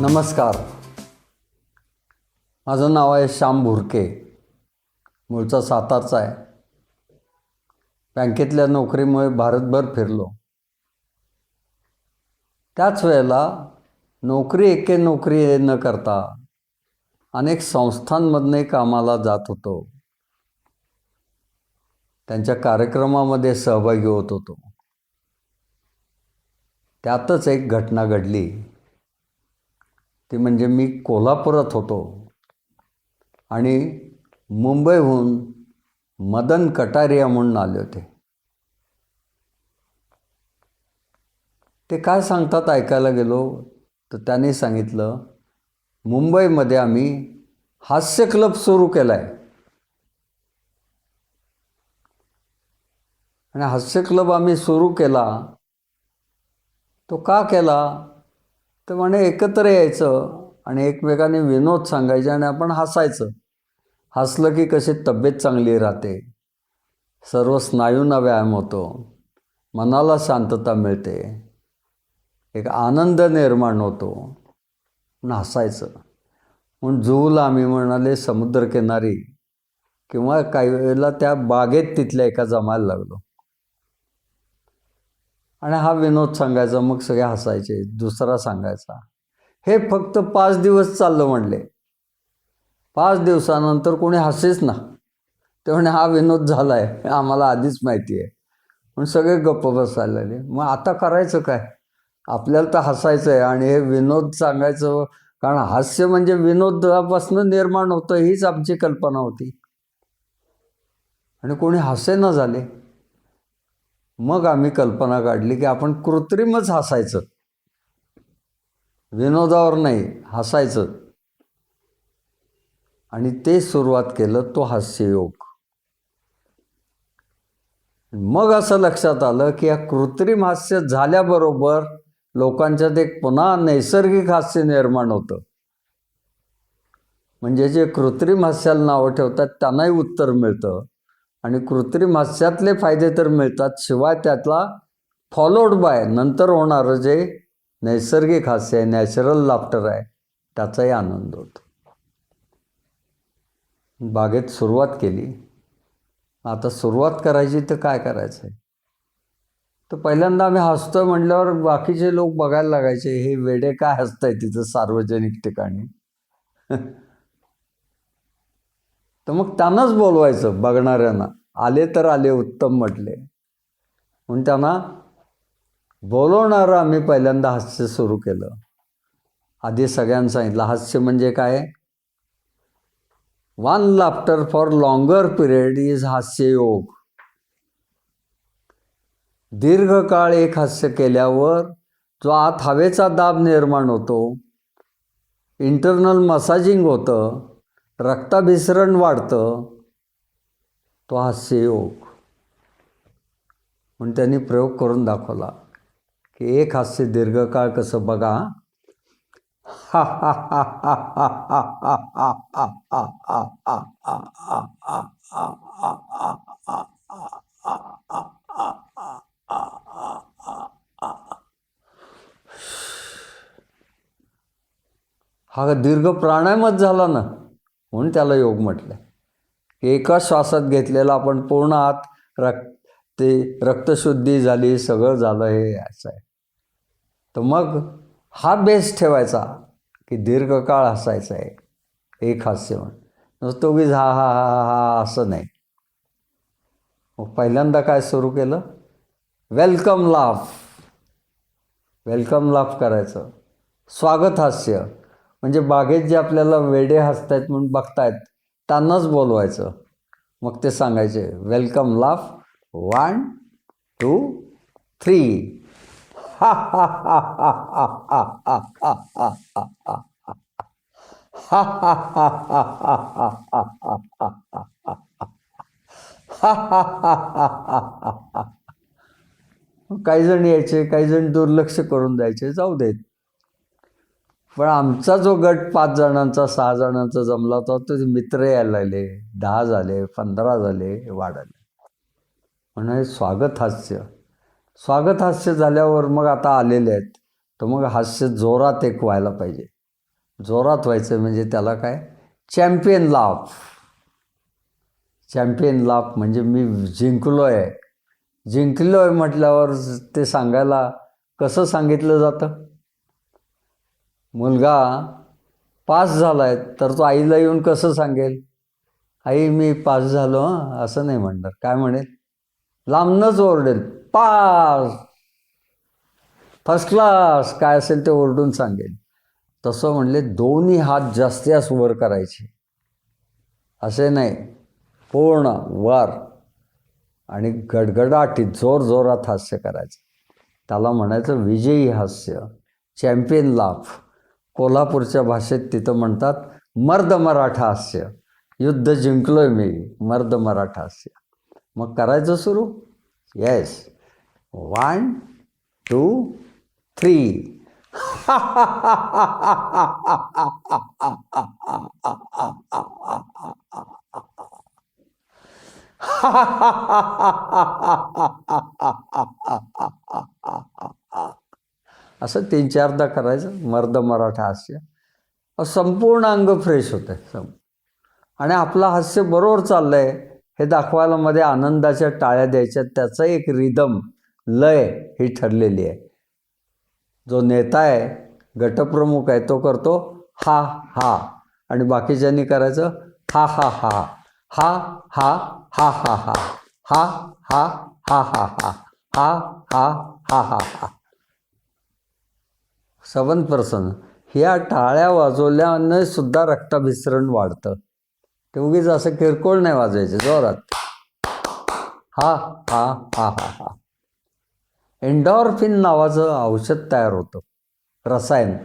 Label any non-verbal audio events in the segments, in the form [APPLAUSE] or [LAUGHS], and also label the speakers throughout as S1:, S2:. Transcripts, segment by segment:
S1: नमस्कार. माझं नाव आहे श्याम भुरके. मूळचा सातारचा आहे. बँकेतल्या नोकरीमुळे भारतभर फिरलो. त्याच वेळेला नोकरी एके नोकरी न करता अनेक संस्थांमधनंही कामाला जात होतो. त्यांच्या कार्यक्रमामध्ये सहभागी होत होतो. त्यातच एक घटना घडली. ती म्हणजे मी कोल्हापुरात होतो. आणि मुंबईहून मदन कटारिया म्हणून आले होते. ते काय सांगतात ऐकायला गेलो तर त्यांनी सांगितलं मुंबईमध्ये आम्ही हास्य क्लब सुरू केला आहे आणि हास्य क्लब आम्ही सुरू केला तो का केला? तर म्हणे एकत्र यायचं आणि एकमेकाने विनोद सांगायचे आणि आपण हसायचं. हसलं की कशी तब्येत चांगली राहते. सर्व स्नायूंना व्यायाम होतो. मनाला शांतता मिळते. एक आनंद निर्माण होतो. म्हणून हसायचं. म्हणून जुहूला आम्ही म्हणाले समुद्रकिनारी किंवा काही वेळेला त्या बागेत तिथल्या एका जमायला लागलो. आणि हा विनोद सांगायचा मग सगळे हसायचे दुसरा सांगायचा. हे फक्त पाच दिवस चाललं म्हणले. पाच दिवसानंतर कोणी हसेच ना. ते म्हणे हा विनोद झाला आहे आम्हाला आधीच माहिती आहे. म्हणून सगळे गप्प बसायला लागले. मग आता करायचं काय? आपल्याला तर हसायचं आहे आणि हे विनोद सांगायचं कारण हास्य म्हणजे विनोदापासून निर्माण होतं हीच आमची कल्पना होती. आणि कोणी हसे न झाले. मग आम्ही कल्पना काढली की आपण कृत्रिमच हसायचं. विनोदावर नाही हसायचं. आणि ते सुरुवात केलं तो हास्ययोग. मग असं लक्षात आलं की या कृत्रिम हास्य झाल्याबरोबर लोकांच्यात एक पुन्हा नैसर्गिक हास्य निर्माण होतं. म्हणजे जे कृत्रिम हास्याला नावं ठेवतात त्यांनाही उत्तर मिळतं. आणि कृत्रिम हास्यातले फायदे तर मिळतात शिवाय त्यातला फॉलोड बाय नंतर होणारं जे नैसर्गिक हास्य आहे नॅचरल लाफ्टर आहे त्याचाही आनंद होतो. बागेत सुरुवात केली. आता सुरुवात करायची तर काय करायचं आहे तर पहिल्यांदा आम्ही हसतोय म्हटल्यावर बाकीचे लोक बघायला लागायचे हे वेडे काय हसताय तिथं सार्वजनिक ठिकाणी? [LAUGHS] तर मग त्यांनाच बोलवायचं बघणाऱ्यांना. आले तर आले उत्तम म्हटले. म्हणून त्यांना बोलवणारं आम्ही पहिल्यांदा हास्य सुरू केलं. आधी सगळ्यांना सांगितलं हास्य म्हणजे काय? One laughter for longer period is हास्ययोग दीर्घकाळ एक हास्य केल्यावर जो आत हवेचा दाब निर्माण होतो इंटरनल मसाजिंग होतं रक्ताभिसरण वाढतं तो हास्ययोग म्हणून त्यांनी प्रयोग करून दाखवला की एक हास्य दीर्घकाळ कसं बघा हा दीर्घ प्राणायामच झाला ना म्हणून त्याला योग म्हटलं आहे एका श्वासात घेतलेला आपण पूर्ण आत रक्त ते रक्तशुद्धी झाली सगळं झालं हे असं आहे. तर मग हा बेस ठेवायचा की दीर्घकाळ हसायचा आहे. एक हास्य म्हणून. तो उगीच हा हा हा हा हा असं नाही. मग पहिल्यांदा काय सुरू केलं? वेलकम लाफ वेलकम लाफ करायचं. स्वागत हास्य. म्हणजे बागेत जे आपल्याला वेडे हसतायत म्हणून बघतायत त्यांनाच बोलवायचं मग ते सांगायचे welcome laugh one two three हा हा हा हा हा हा हा हा हा हा हा हा हा हा हा हा हा हा काही जण यायचे काही जण दुर्लक्ष करून द्यायचे जाऊ देत पण आमचा जो गट पाच जणांचा सहा जणांचा जमला होता तो मित्र यायला लागले. दहा झाले पंधरा झाले वाढले. म्हणजे स्वागत हास्य. स्वागत हास्य झाल्यावर मग आता आलेले आहेत. तर मग हास्य जोरात एक व्हायला पाहिजे. जोरात व्हायचं म्हणजे त्याला काय? Champion laugh. चॅम्पियन लाफ म्हणजे मी जिंकलो आहे जिंकलो आहे म्हटल्यावर ते सांगायला कसं सांगितलं जातं? मुलगा पास झाला आहे तर तो आईला येऊन कसं सांगेल? आई मी पास झालो हं. असं नाही म्हणणार. काय म्हणेल? लांबनंच ओरडेल. पास. फर्स्ट क्लास काय असेल ते ओरडून सांगेल. तसं म्हणले दोन्ही हात जास्तीस वर करायचे. असे नाही. पूर्ण वर. आणि गडगडाटीत जोर जोरात हास्य करायचं. त्याला म्हणायचं विजयी हास्य. Champion laugh. कोल्हापूरच्या भाषेत तिथं म्हणतात मर्द मराठा हास्य. युद्ध जिंकलोय मी मर्द मराठा हास्य. मग करायचं सुरू? येस वन टू थ्री असं तीन चारदा करायचं. मर्द मराठा हास्य. संपूर्ण अंग फ्रेश होतं सम आणि आपलं हास्य बरोबर चाललं आहे हे दाखवायला मध्ये आनंदाच्या टाळ्या द्यायच्या. त्याचं एक रिदम लय ही ठरलेली आहे. जो नेता आहे गटप्रमुख आहे तो करतो हा हा. आणि बाकीच्यांनी करायचं हा हा हा हा. हा हा हा हा हा. हा हा हा हा. हा हा हा हा हा. सेवन पर्सन ह्या टाळ्या वाजवल्याने सुद्धा रक्ताभिसरण वाढतं. ते उगीच असं किरकोळ नाही वाजवायचे जोरात. हा हा हा हा हा. एन्डॉर्फिन नावाचं औषध तयार होतं रसायन.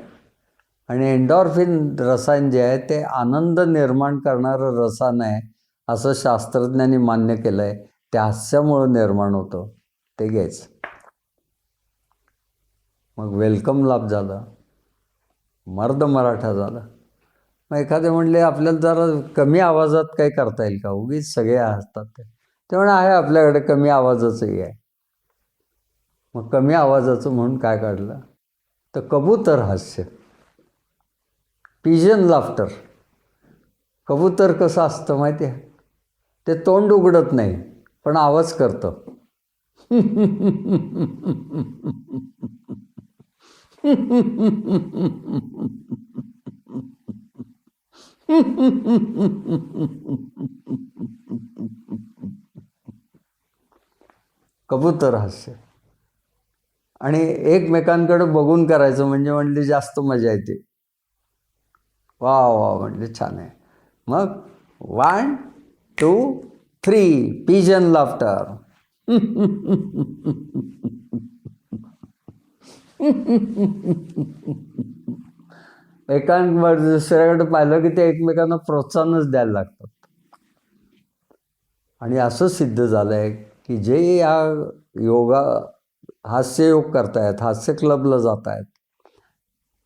S1: आणि एन्डॉर्फिन रसायन जे आहे ते आनंद निर्माण करणारं रसायन आहे असं शास्त्रज्ञांनी मान्य केलं आहे ते हास्यामुळं निर्माण होतं. ते घ्यायचं. मग वेलकम लाभ झाला. मर्द मराठा झाला. मग एखादे म्हणले आपल्याला जरा कमी आवाजात काही करता येईल का? उगीच सगळे असतात ते. ते म्हणे आहे आपल्याकडे कमी आवाजाचंही आहे. मग कमी आवाजाचं म्हणून काय काढलं? तर कबूतर हास्य. पिजन लाफ्टर कबूतर कसं असतं माहिती आहे? ते तोंड उघडत नाही पण आवाज करतं. [LAUGHS] कबूतर हास्य. आणि एकमेकांकडे बघून करायचं म्हणजे म्हणली जास्त मजा येते. वा वा म्हणले छान आहे. मग one two three pigeon laughter [LAUGHS] एकांवर दुसऱ्याकडे पाहिलं की ते एकमेकांना प्रोत्साहनच द्यायला लागतात. आणि असं सिद्ध झालं आहे की जे या योगा हास्ययोग करतायत हास्य क्लबला जात आहेत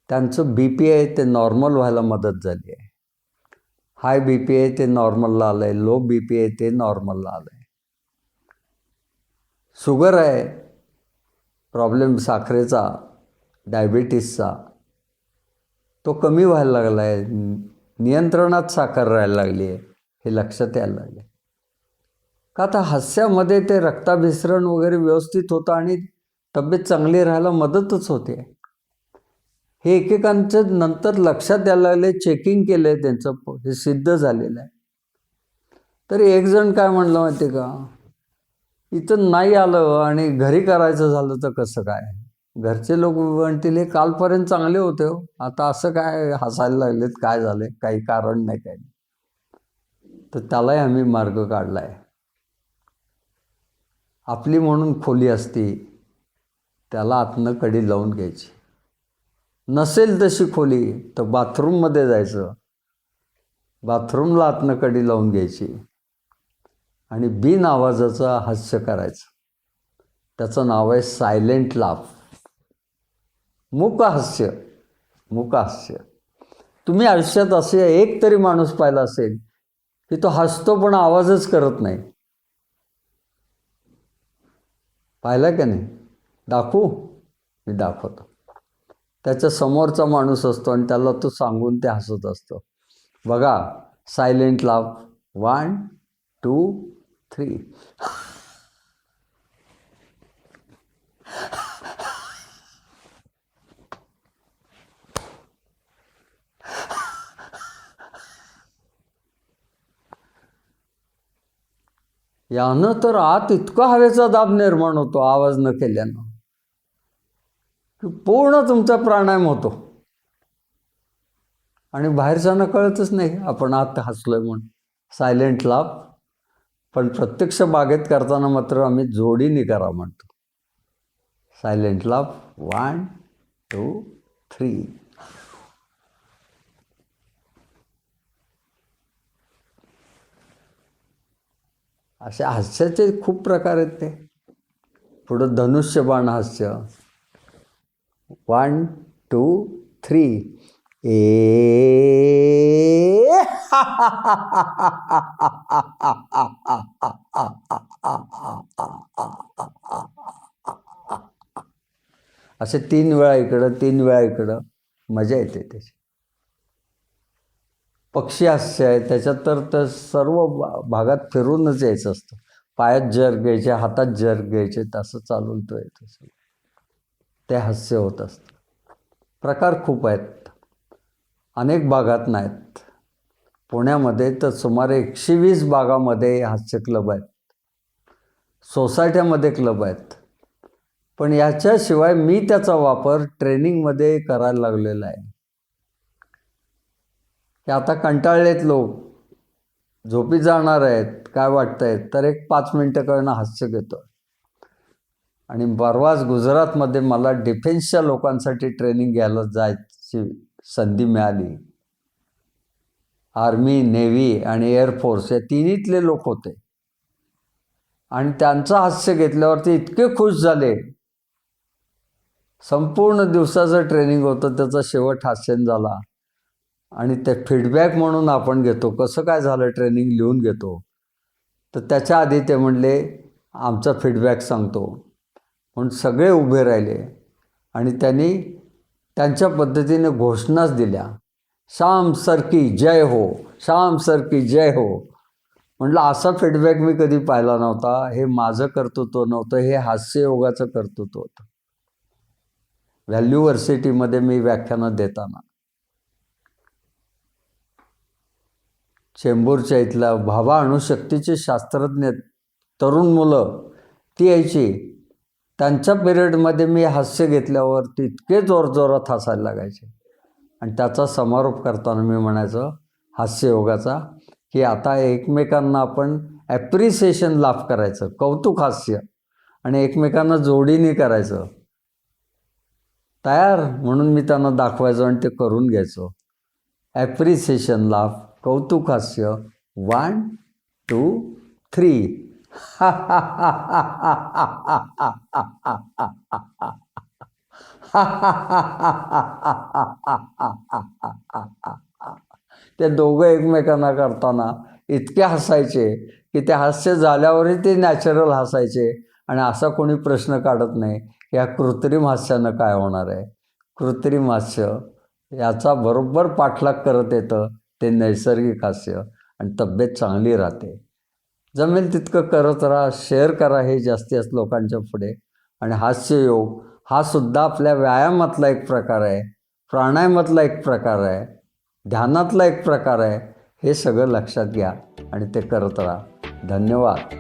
S1: त्यांचं बी पी आहे ते नॉर्मल व्हायला मदत झाली आहे. हाय बी पी आहे ते नॉर्मलला आलं आहे लो बी पी आहे ते नॉर्मलला आलं आहे शुगर आहे प्रॉब्लेम साखरेचा. डायबिटीसचा तो कमी व्हायला लागला आहे नियंत्रणात साखर राहायला लागली आहे हे लक्षात यायला लागले का आता हास्यामध्ये ते रक्ताभिसरण वगैरे व्यवस्थित होतं आणि तब्येत चांगली राहायला मदतच होते. हे एकेकांचं नंतर लक्षात यायला लागले चेकिंग केलं आहे त्यांचं हे सिद्ध झालेलं आहे. तरी एक जण काय म्हणलं माहिती का? इथं नाही आलं आणि घरी करायचं झालं तर कसं काय? घरचे लोक म्हणतील हे कालपर्यंत चांगले होते हो. आता असं काय हसायला लागलेत? काय झाले काही कारण नाही काही. तर त्यालाही आम्ही मार्ग काढला आहे आपली म्हणून खोली असती त्याला आतनं कडी लावून घ्यायची. नसेल तशी खोली तर बाथरूममध्ये जायचं. बाथरूमला आतनं कडी लावून घ्यायची आणि बिन आवाजाचं हास्य करायचं. त्याचं नाव आहे सायलेंट लाफ. मुकहास्य. मुकहास्य. तुम्ही आयुष्यात असे एक तरी माणूस पाहिला असेल की तो हसतो पण आवाजच करत नाही. पाहिला का नाही? दाखवू? मी दाखवतो. त्याच्या समोरचा माणूस असतो आणि त्याला तो सांगून ते हसत असतो. बघा सायलेंट लाभ वन टू थ्री. यानं तर आत इतका हवेचा दाब निर्माण होतो आवाज न केल्यानं. की पूर्ण तुमचा प्राणायाम होतो. आणि बाहेरच्यांना कळतच नाही आपण आत हसलोय म्हणून. सायलेंट लाभ पण प्रत्यक्ष बागेत करताना मात्र आम्ही जोडीने करा म्हणतो. सायलेंट लाभ वन टू थ्री असे हास्याचे खूप प्रकार आहेत ते. पुढं धनुष्यबाण हास्य. वन टू थ्री ए. असे तीन वेळा इकडं तीन वेळा इकडं. मजा येते त्याची. पक्षी हास्य आहे त्याच्यात तर तर सर्व भा- भागात फिरूनच यायचं असतं. पायात जर घ्यायचे हातात जर घ्यायचे तसं चालून तो येतो ते हास्य होत असतं. प्रकार खूप आहेत. अनेक भागात नाहीत. पुण्यामध्ये तर सुमारे एकशे वीस भागामध्ये हास्य क्लब आहेत. सोसायट्यामध्ये क्लब आहेत. पण याच्याशिवाय मी त्याचा वापर ट्रेनिंगमध्ये करायला लागलेला आहे. की आता कंटाळलेत लोक. झोपी जाणार आहेत काय वाटतंय? तर एक पाच मिनटं करणं हास्य घेतो आणि परवाच गुजरातमध्ये मला डिफेन्सच्या लोकांसाठी ट्रेनिंग घ्यायला जायची संधी मिळाली. आर्मी नेव्ही आणि एअरफोर्स या तिन्हीतले लोक होते. आणि त्यांचं हास्य घेतल्यावर ते इतके खुश झाले. संपूर्ण दिवसाचं ट्रेनिंग होतं त्याचा शेवट हास्यन झाला. आणि ते फीडबॅक म्हणून आपण घेतो. कसं काय झालं ट्रेनिंग लिहून घेतो? तर त्याच्या आधी ते म्हणले आमचा फीडबॅक सांगतो. म्हणून सगळे उभे राहिले आणि त्यांनी त्यांच्या पद्धतीने घोषणाच दिल्या. श्याम सर की जय हो श्याम सर की जय हो. म्हटलं असा फीडबॅक मी कधी पाहिला नव्हता. हे माझं कर्तृत्व नव्हतं. हे हास्ययोगाचं कर्तृत्व होतं. व्हॅल्यूवर्सिटीमध्ये मी व्याख्यानं देताना. चेंबूरच्या इथला भाभा अणुशक्तीचे शास्त्रज्ञ तरुण मुलं ती यायची. त्यांच्या पिरियडमध्ये मी हास्य घेतल्यावर तितके इतके जोरजोरात हसायला लागायचे. आणि त्याचा समारोप करताना मी म्हणायचं हास्ययोगाचा की आता एकमेकांना आपण ॲप्रिसिएशन लाभ करायचं कौतुक हास्य आणि एकमेकांना जोडीने करायचं. तयार? म्हणून मी त्यांना दाखवायचो आणि ते करून घ्यायचो. ॲप्रिसिएशन लाभ कौतुक हास्य वन टू थ्री ते दोघं एकमेकांना करताना इतके हसायचे की ते हास्य झाल्यावरही ते नॅचरल हसायचे. आणि असा कोणी प्रश्न काढत नाही या कृत्रिम हास्यानं काय होणार आहे. कृत्रिम हास्य याचा बरोबर पाठलाग करत येतं. ते नैसर्गिक हास्य आणि तब्येत चांगली राहते. जमेल तितकं करत राहा शेअर करा हे जास्तीत जास्त लोकांच्या पुढे. आणि हास्ययोग हा सुद्धा आपल्या व्यायामातला एक प्रकार आहे प्राणायामातला एक प्रकार आहे ध्यानातला एक प्रकार आहे हे सगळं लक्षात घ्या आणि ते करत राहा. धन्यवाद.